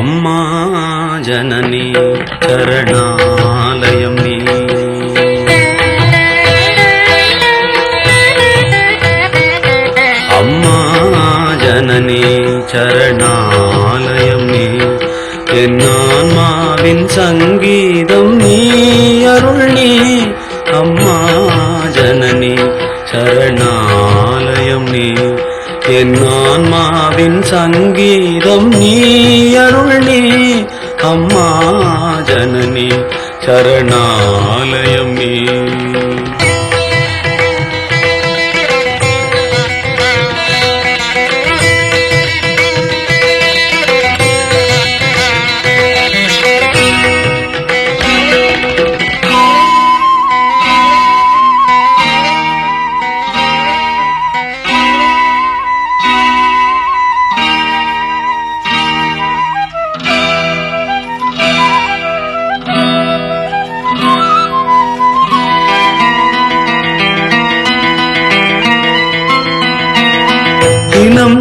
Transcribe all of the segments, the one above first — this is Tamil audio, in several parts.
அம்மா ஜனனி சரணாலயம் நீ அம்மா ஜனனி சரணாலயம் நீ என் ஆன்மாவின் சங்கீதம் நீ அருள் நீ என் ஆன்மாவின் சங்கீதம் நீ அருள் நீ அம்மா ஜனனி சரணாலயம் நீ.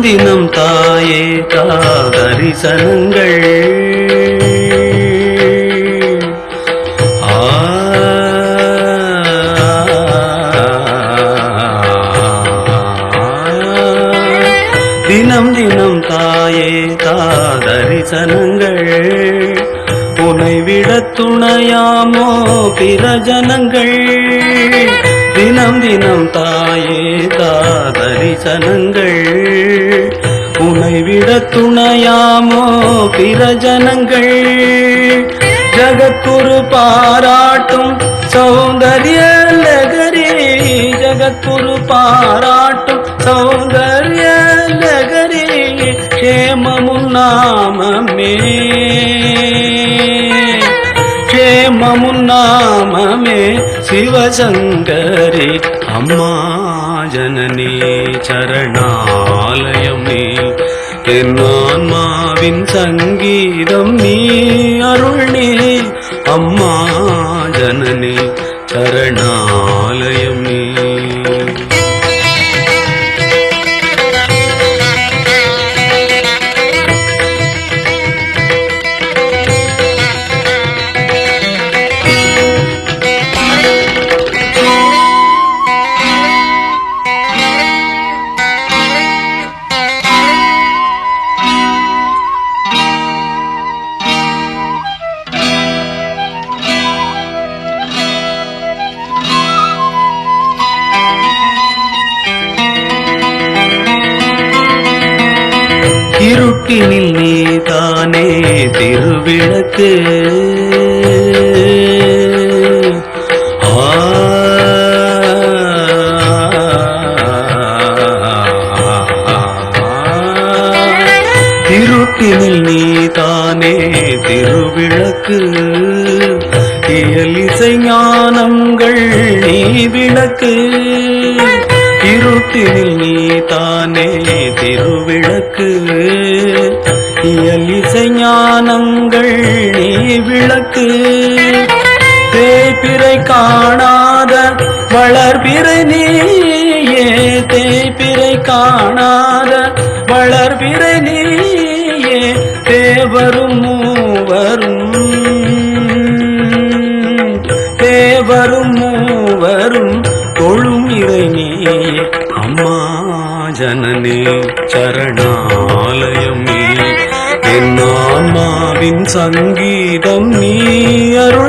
தினம் தாயே காதரிசனங்கள் தினம் தினம் தாயே காதரிசனங்கள் உனை விட துணையாமோ பிற ஜனங்கள். தினம் தினம் தாயே தா காதரிசனங்கள் உனை விட துணையாமோ பிற ஜனங்கள். ஜகத்குரு பாராட்டும் சௌந்தரிய நகரி ஜகத்துரு பாராட்டும் சௌந்தரிய நகரி கேமமும் நாமமே கேமமும் நாமமே சிவசங்கரி அம்மா. ஜனனி சரணாலயம். நீ என் ஆன்மாவின் சங்கீதம் நீ அருள்நீ. அம்மா ஜனனி சரணாலயம் இருட்டினில் நீ தானே திருவிளக்கு. ஆ. இருட்டினில் நீ தானே திருவிளக்கு இயலிசை ஞானங்கள் நீ விளக்கு. இருட்டினில் நீ தானே திருவிளக்கு. இயல் ஞானங்கள் நீ விளக்கு. தேய்பிறை காணாத வளர்பிறை நீயே. தேய்பிறை காணாத வளர்பிறை நீயே. தேவரும் மூவரும் அம்மா ஜனனி சரணாலயம் நீ என் ஆன்மாவின் சங்கீதம் நீ அருள் நீ